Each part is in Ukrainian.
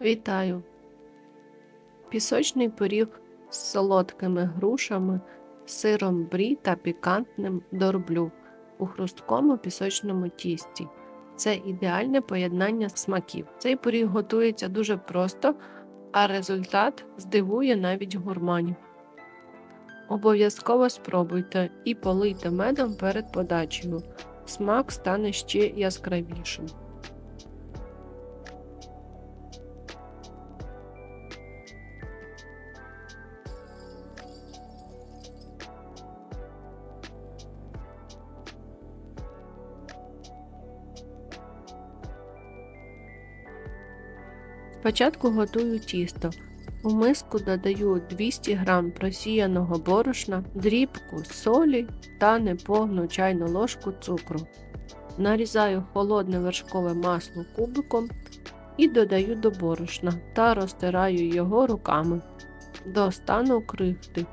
Вітаю! Пісочний пиріг з солодкими грушами, сиром брі та пікантним дорблю у хрусткому пісочному тісті. Це ідеальне поєднання смаків. Цей пиріг готується дуже просто, а результат здивує навіть гурманів. Обов'язково спробуйте і полийте медом перед подачею. Смак стане ще яскравішим. Спочатку готую тісто. У миску додаю 200 г просіяного борошна, дрібку солі та неповну чайну ложку цукру. Нарізаю холодне вершкове масло кубиком і додаю до борошна та розтираю його руками до стану крихти.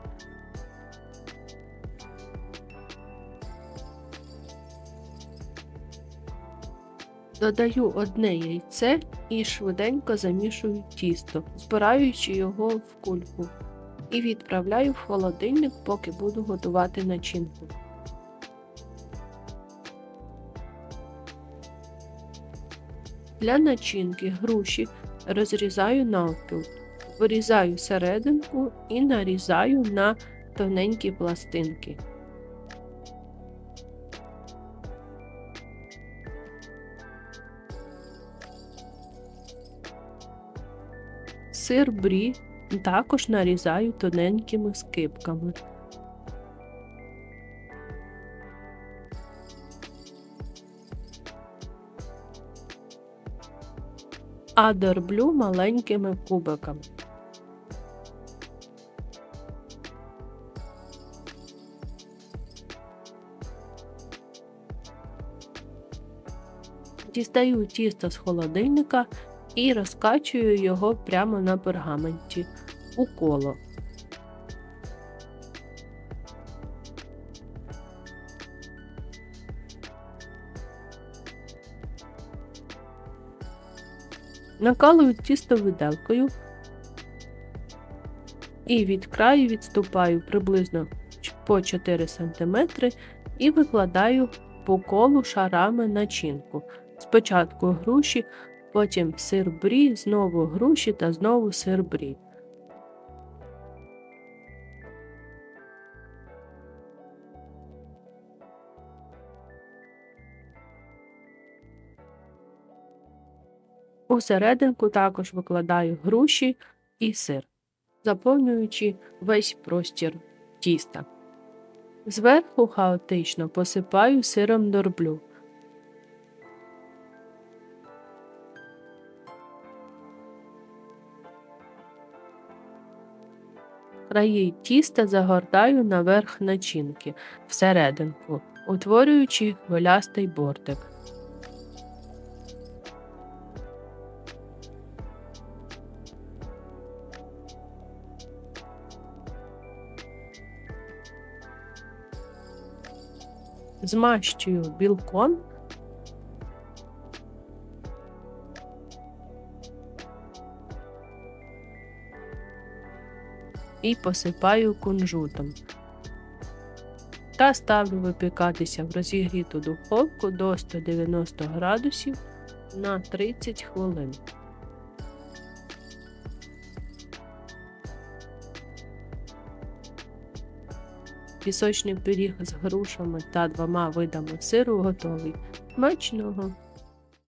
Додаю одне яйце і швиденько замішую тісто, збираючи його в кульку, і відправляю в холодильник, поки буду готувати начинку. Для начинки груші розрізаю навпіл, вирізаю серединку і нарізаю на тоненькі пластинки. Сир брі також нарізаю тоненькими скибками. А дорблю маленькими кубиками. Дістаю тісто з холодильника і розкачую його прямо на пергаменті у коло. Накалую тісто виделкою і від краю відступаю приблизно по 4 см і викладаю по колу шарами начинку. Спочатку груші, потім сир брі, знову груші та знову сир брі. У серединку також викладаю груші і сир, заповнюючи весь простір тіста. Зверху хаотично посипаю сиром дорблю. Краї тіста загортаю наверх начинки всерединку, утворюючи хвилястий бортик. Змащую білком і посипаю кунжутом. Та ставлю випікатися в розігріту духовку до 190 градусів на 30 хвилин. Пісочний пиріг з грушами та двома видами сиру готовий. Смачного!